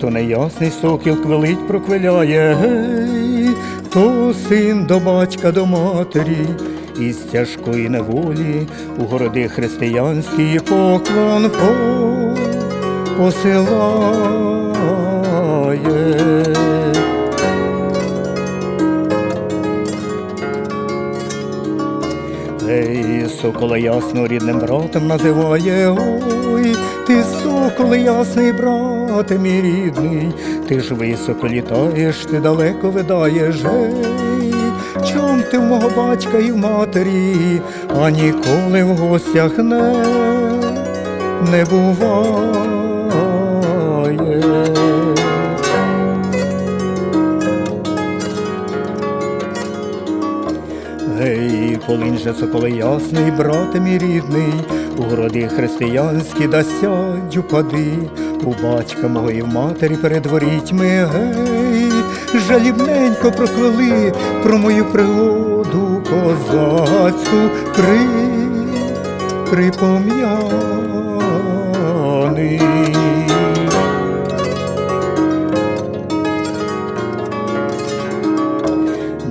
то неясний сокіл квилить проквиляє, гей, то син до батька, до матері, із тяжкої неволі у городи християнські поклон по, посилає. Ей, сокола ясно рідним братом називає, ой, ти сокол ясний брате мій рідний, ти ж високо літаєш, ти далеко видаєш, гей, чом ти в мого батька і в матері, а ніколи в гостях не, не буває. Гей, полинь же соколи ясний, брате мій рідний, у городи християнські да сядь упади, у батька мого матері перед ворітьми, гей, жалібненько проквели про мою пригоду козацьку при, припом'яний.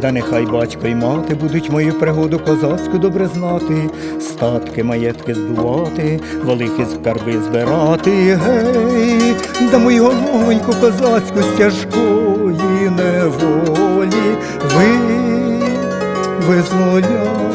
Да нехай батько й мати будуть мою пригоду козацьку добре знати, статки, маєтки збувати, великі скарби збирати, гей, да мою головоньку козацьку з тяжкої неволі ви визволяти.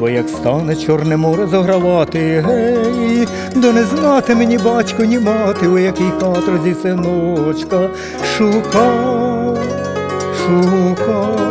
Бо як стане чорне море загравати, гей, да не знати мені батько, ні мати, у якій каторзі синочка шука, шукати.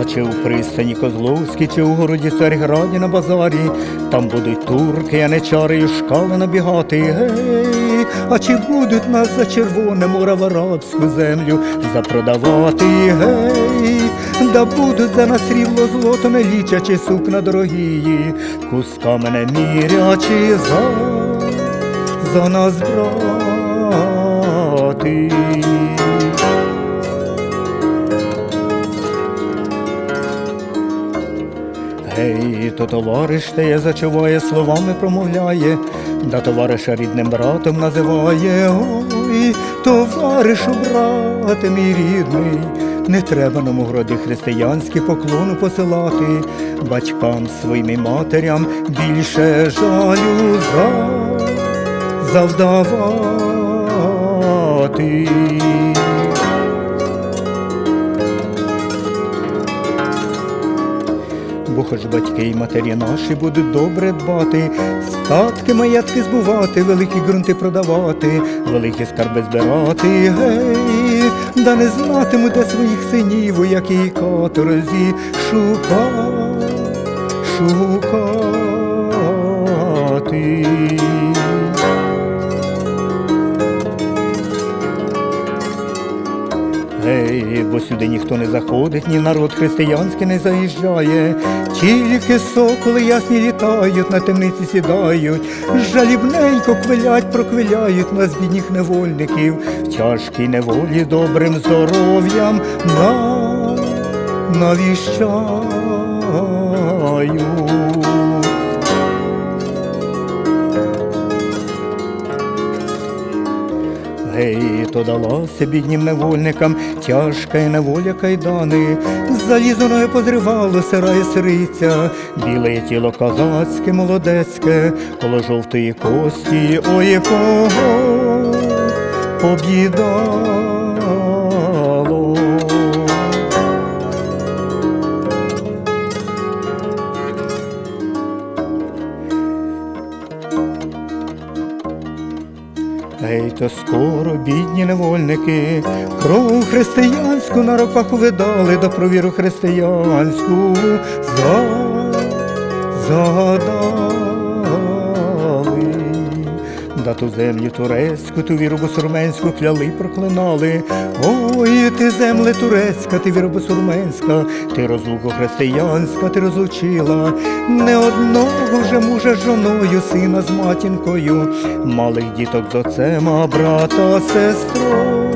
А чи у пристані Козловській, чи у городі Царграді на базарі, там будуть турки, а не чари і шкали набігати, гей, а чи будуть нас за червоне море в арабську землю запродавати, гей, да будуть за нас рівно злото не лічачи сукна дорогії, кусками не мірячи за, за нас брати. Гей, то товариш теє зачуває, словами промовляє, да товариша рідним братом називає. Ой, товаришу, брате мій рідний, не треба нам у гроді християнські поклону посилати, батькам своїм і матерям більше жалю за, завдавати. Хоч батьки й матері наші будуть добре дбати, статки маятки збувати, великі ґрунти продавати, великі скарби збирати, гей, да не знатимуть де своїх синів, у якій каторзі шука, шукати. Бо сюди ніхто не заходить, ні народ християнський не заїжджає, тільки соколи ясні літають, на темниці сідають, жалібненько квилять, проквиляють нас бідніх невольників, в тяжкій неволі добрим здоров'ям на навіщають. То далася біднім невольникам, тяжка й неволя кайдани, залізоною позривало сира і сириця, біле тіло козацьке, молодецьке, коло жовтої кості, ой, кого об'їдало. То скоро, бідні невольники, кров християнську на руках увидали, да провіру християнську. За, да на ту землю турецьку, ту віру бусурменську кляли, проклинали. Ой, ти земле турецька, ти віра бусурменська, ти розлуку християнська, ти розлучила не одного вже мужа з жоною, сина з матінкою, малих діток з отцем, а брата сестрою.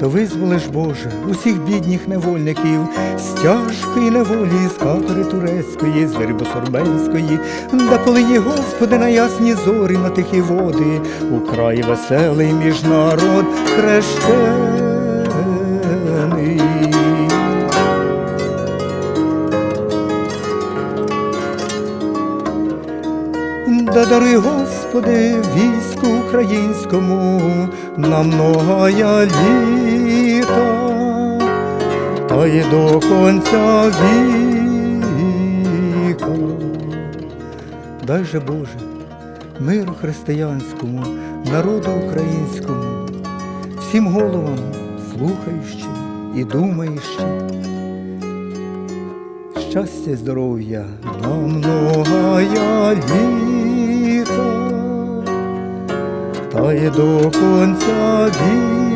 То визволиш, Боже, усіх бідніх невольників. З тяжкої неволі, з катори турецької, з Вербосорбенської, да коли є, Господи, на ясні зорі, на тихі води, у край веселий між народ Да даруй, Господи, війську українському на многая літа, та й до конця віка. Дай же Боже, миру християнському, народу українському, всім головам слухаючи і думаючи. Щастя, здоров'я на многая літа, та й до конця віка.